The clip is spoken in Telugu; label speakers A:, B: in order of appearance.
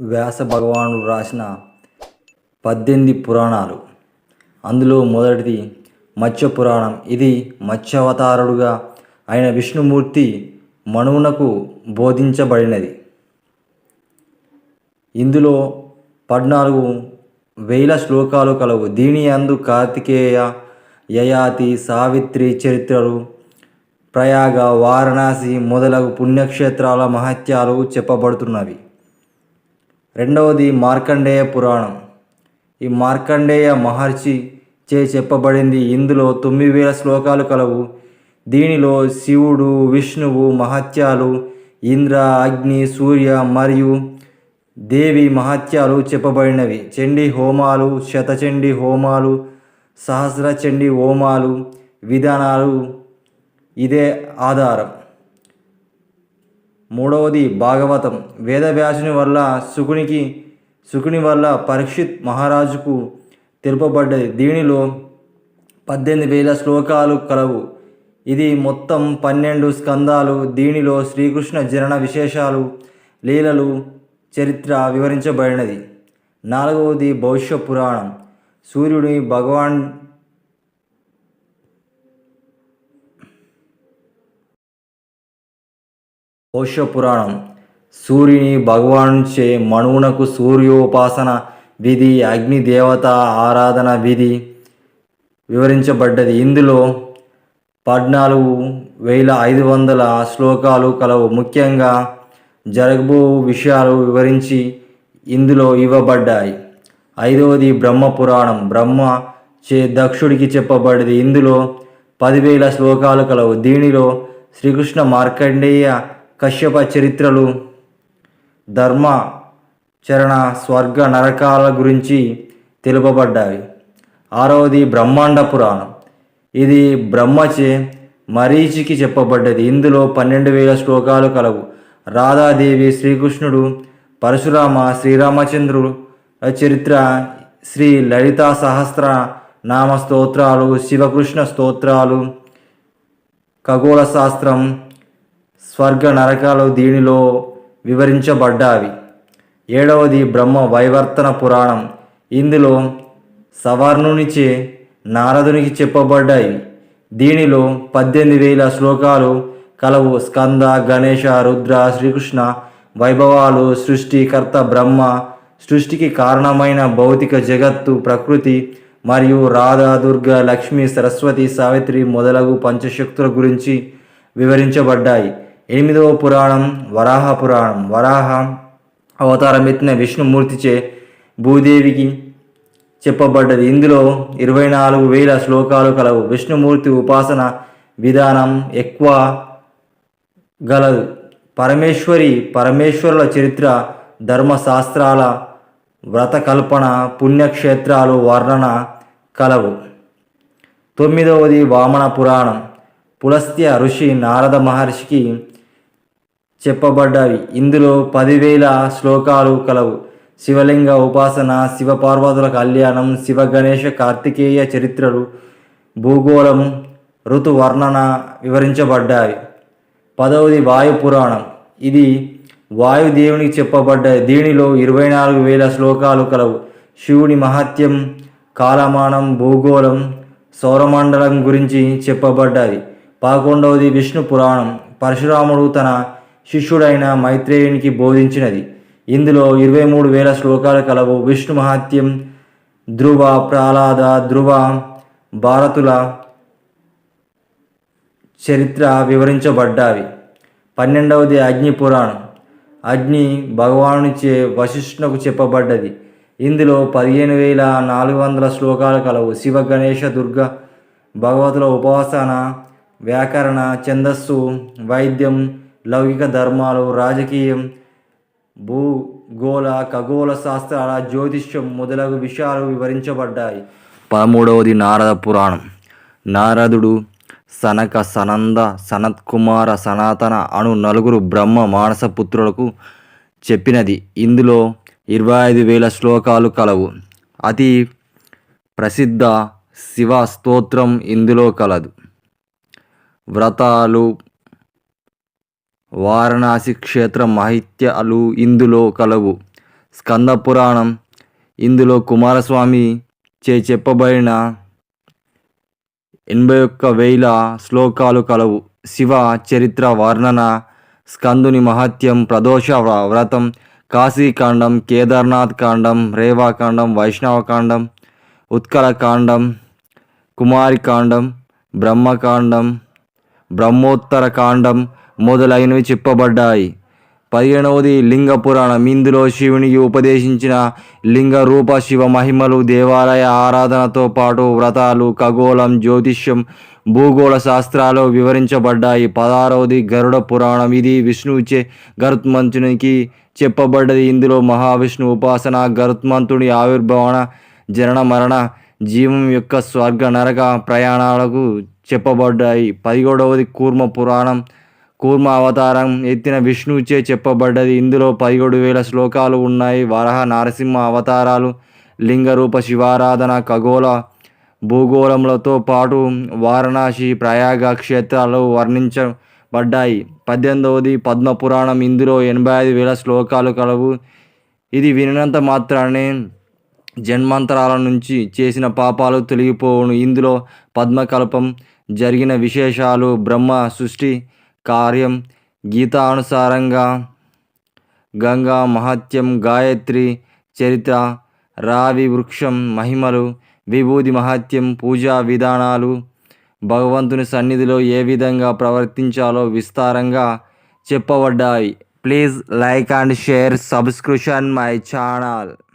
A: వ్యాస భగవానుడు రాసిన పద్దెనిమిది పురాణాలు. అందులో మొదటిది మత్స్య పురాణం ఇది మత్స్యావతారుడుగా అయిన విష్ణుమూర్తి మనువునకు బోధించబడినది. ఇందులో పద్నాలుగు వేల శ్లోకాలు కలవు. దీని అందు కార్తికేయ యయాతి సావిత్రి చరిత్రలు ప్రయాగ వారణాసి మొదలగు పుణ్యక్షేత్రాల మహత్యాలు చెప్పబడుతున్నవి. రెండవది మార్కండేయ పురాణం. ఈ మార్కండేయ మహర్షి చే చెప్పబడింది. ఇందులో తొమ్మిది వేల శ్లోకాలు కలవు. దీనిలో శివుడు విష్ణువు మహత్యాలు ఇంద్ర అగ్ని సూర్య మరియు దేవి మహత్యాలు చెప్పబడినవి. చండీ హోమాలు శతచండీ హోమాలు సహస్ర చండీ హోమాలు విధానాలు ఇదే ఆధారం. మూడవది భాగవతం. వేదవ్యాసుని వల్ల శుకునికి శుకుని వల్ల పరీక్షిత్ మహారాజుకు తెలుపబడ్డది. దీనిలో పద్దెనిమిది వేల శ్లోకాలు కలవు. ఇది మొత్తం పన్నెండు స్కందాలు. దీనిలో శ్రీకృష్ణ జనన విశేషాలు లీలలు చరిత్ర వివరించబడినది. నాలుగవది భవిష్య పురాణం. సూర్యుడి భగవాన్ భవిష్య పురాణం సూర్యుని భగవానుచే మనువునకు సూర్యోపాసన విధి అగ్ని దేవత ఆరాధన విధి వివరించబడ్డది. ఇందులో పద్నాలుగు వేల ఐదు వందల శ్లోకాలు కలవు. ముఖ్యంగా జరగబో విషయాలు వివరించి ఇందులో ఇవ్వబడ్డాయి. ఐదవది బ్రహ్మ పురాణం బ్రహ్మ చే దక్షుడికి చెప్పబడింది ఇందులో పదివేల శ్లోకాలు కలవు. దీనిలో శ్రీకృష్ణ మార్కండేయ కశ్యప చరిత్రలు ధర్మ చరణ స్వర్గ నరకాల గురించి తెలుపబడ్డాయి. ఆరవది బ్రహ్మాండ పురాణం. ఇది బ్రహ్మచే మరీచికి చెప్పబడ్డది. ఇందులో పన్నెండు వేల శ్లోకాలు కలవు. రాధాదేవి శ్రీకృష్ణుడు పరశురామ శ్రీరామచంద్రుడు చరిత్ర శ్రీ లలితా సహస్ర నామ స్తోత్రాలు శివకృష్ణ స్తోత్రాలు ఖగోళ శాస్త్రం స్వర్గ నరకాలు దీనిలో వివరించబడ్డావి. ఏడవది బ్రహ్మ వైవర్తన పురాణం. ఇందులో సవర్ణునిచే నారదునికి చెప్పబడ్డాయి. దీనిలో పద్దెనిమిది వేల శ్లోకాలు కలవు స్కంద గణేష రుద్ర శ్రీకృష్ణ వైభవాలు సృష్టికర్త బ్రహ్మ సృష్టికి కారణమైన భౌతిక జగత్తు ప్రకృతి మరియు రాధా దుర్గ లక్ష్మి సరస్వతి సావిత్రి మొదలగు పంచశక్తుల గురించి వివరించబడ్డాయి. ఎనిమిదవ పురాణం వరాహ పురాణం. వరాహ అవతారం ఎత్తిన విష్ణుమూర్తిచే భూదేవికి చెప్పబడ్డది. ఇందులో ఇరవై నాలుగు వేల శ్లోకాలు కలవు. విష్ణుమూర్తి ఉపాసన విధానం ఎక్కువ గలదు. పరమేశ్వరి పరమేశ్వరుల చరిత్ర ధర్మశాస్త్రాల వ్రతకల్పన పుణ్యక్షేత్రాలు వర్ణన కలవు. తొమ్మిదవది వామన పురాణం. పులస్త్య ఋషి నారద మహర్షికి చెప్పబడ్డాయి. ఇందులో పదివేల శ్లోకాలు కలవు. శివలింగ ఉపాసన శివపార్వతుల కళ్యాణం శివ గణేష కార్తికేయ చరిత్రలు భూగోళం ఋతు వర్ణన వివరించబడ్డాయి. పదవది వాయు పురాణం. ఇది వాయుదేవునికి చెప్పబడ్డాయి. దీనిలో ఇరవై నాలుగు వేల శ్లోకాలు కలవు. శివుని మహత్యం కాలమానం భూగోళం సౌరమండలం గురించి చెప్పబడ్డాయి. పదకొండవది విష్ణు పురాణం. పరశురాముడు తన శిష్యుడైన మైత్రేయునికి బోధించినది. ఇందులో ఇరవై మూడు వేల శ్లోకాలు కలవు. విష్ణు మహాత్యం ధ్రువ ప్రహ్లాద ధ్రువ భారతుల చరిత్ర వివరించబడ్డావి. పన్నెండవది అగ్ని పురాణం. అగ్ని భగవానుచే వశిష్ఠునకు చెప్పబడ్డది. ఇందులో పదిహేను వేల నాలుగు వందల శ్లోకాలు కలవు. శివ గణేష దుర్గ భగవతుల ఉపాసన వ్యాకరణ ఛందస్సు వైద్యం లౌకిక ధర్మాలు రాజకీయం భూగోళ ఖగోళ శాస్త్రాల జ్యోతిష్యం మొదలగు విషయాలు వివరించబడ్డాయి. పదమూడవది నారద పురాణం. నారదుడు సనక సనంద సనత్కుమార సనాతన అను నలుగురు బ్రహ్మ మానసపుత్రులకు చెప్పినది. ఇందులో ఇరవై ఐదు వేల శ్లోకాలు కలవు. అతి ప్రసిద్ధ శివ స్తోత్రం ఇందులో కలదు. వ్రతాలు వారణాసి క్షేత్ర మహిత్యాలు ఇందులో కలవు. స్కంద పురాణం ఇందులో కుమారస్వామి చే చెప్పబడిన ఎనభై ఒక్క వేల శ్లోకాలు కలవు. శివ చరిత్ర వర్ణన స్కందుని మహత్యం ప్రదోష వ్రతం కాశీకాండం కేదార్నాథ్ కాండం రేవాకాండం వైష్ణవకాండం ఉత్కలకాండం కుమారికాండం బ్రహ్మకాండం బ్రహ్మోత్తర కాండం మొదలైనవి చెప్పబడ్డాయి. పదిహేనవది లింగ పురాణం. ఇందులో శివునికి ఉపదేశించిన లింగ రూప శివ మహిమలు దేవాలయ ఆరాధనతో పాటు వ్రతాలు ఖగోళం జ్యోతిష్యం భూగోళ శాస్త్రాలు వివరించబడ్డాయి. పదహారవది గరుడ పురాణం. ఇది విష్ణువుచే గరుత్మంతునికి చెప్పబడ్డది. ఇందులో మహావిష్ణు ఉపాసన గరుత్మంతుడి ఆవిర్భావన జనన మరణ జీవం యొక్క స్వర్గ నరక ప్రయాణాలకు చెప్పబడ్డాయి. పదిహేడవది కూర్మ పురాణం. కూర్మ అవతారం ఎత్తిన విష్ణువుచే చెప్పబడ్డది. ఇందులో పదిహేడు వేల శ్లోకాలు ఉన్నాయి. వరహ నరసింహ అవతారాలు లింగరూప శివారాధన ఖగోళ భూగోళములతో పాటు వారణాసి ప్రయాగ క్షేత్రాలు వర్ణించబడ్డాయి. పద్దెనిమిదవది పద్మ పురాణం ఇందులో ఎనభై ఐదు వేల శ్లోకాలు కలవు. ఇది వినినంత మాత్రానే జన్మాంతరాల నుంచి చేసిన పాపాలు తొలగిపోవును. ఇందులో పద్మకల్పం జరిగిన విశేషాలు బ్రహ్మ సృష్టి కార్యం గీతానుసారంగా. గంగా మహత్యం గాయత్రి చరిత్ర రావి వృక్షం మహిమలు విభూది మహత్యం పూజా విధానాలు. భగవంతుని సన్నిధిలో ఏ విధంగా ప్రవర్తించాలో విస్తారంగా చెప్పబడ్డాయి. Please like and share subscription my channel.